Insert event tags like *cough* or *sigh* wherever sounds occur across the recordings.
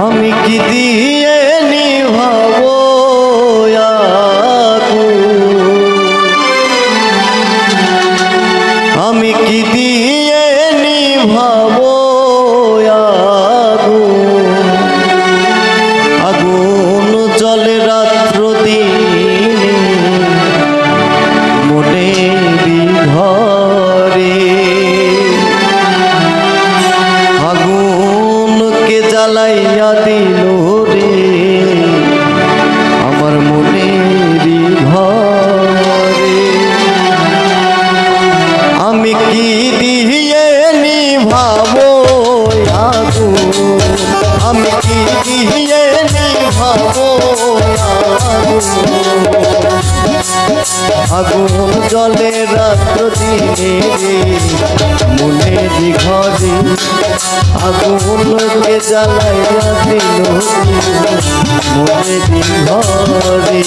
আমি কি দিয়ে নিভাবো আগুন আমি কি দিয়ে নিভাবো আগুন আগুন জলে রাত্র দিনে মনেরই ঘরে আগুনকে জ্বালাইয়া দিল মনেরই ঘরে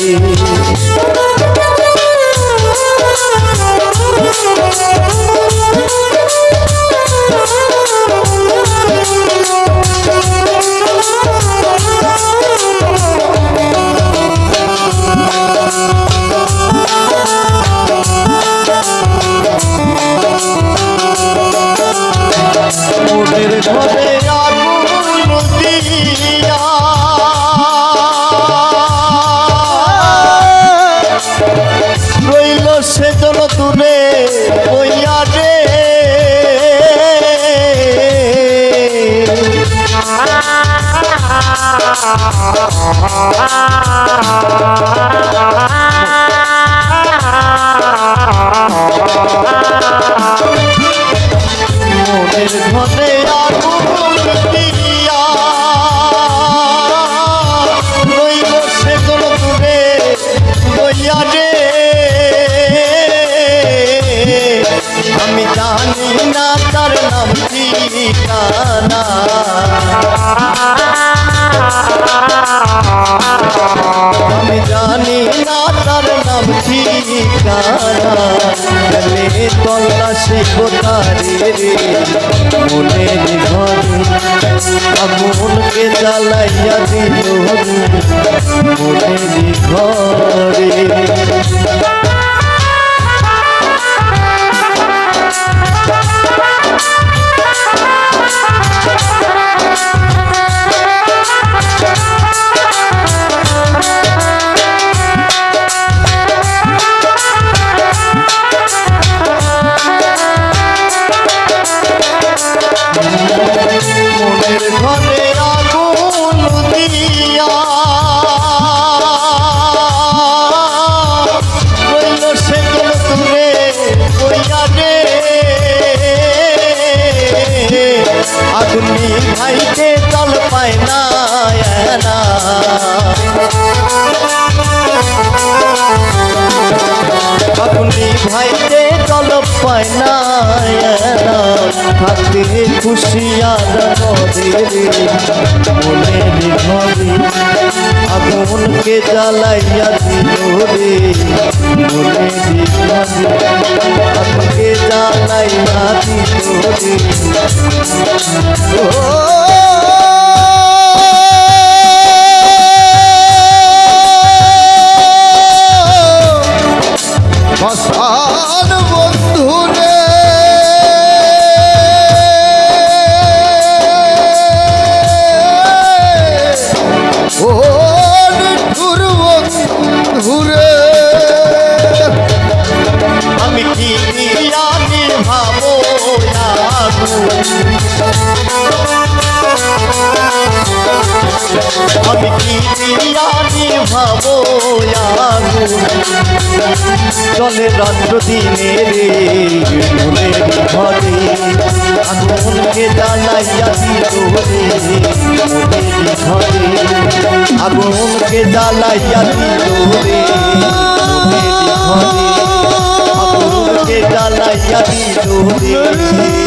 মোদের ঘরে আগুন দিয়া রইল সে দূরে বইয়া রে। মোদের *laughs* তল্লাশি কোথারে রে মনের ঘরে আগুনকে জ্বালাইয়া দিল আগুনি ভাইতে জল পায় না না আগুনি ভাইতে জল পায় না থাকতে খুশিয়ার মদের মনের ঘরে আগুনকে জ্বালাইয়া দিল রে মনের আগুনকে জ্বালাইয়া দিল রে নিভাবো চলে রাত্র দিনে রে মনের ঘরে আগুনকে জ্বালাইয়া দিল রে ঘরে আগুনকে জ্বালাইয়া দিল রে ঘরে আগুনকে জ্বালাইয়া দিল রে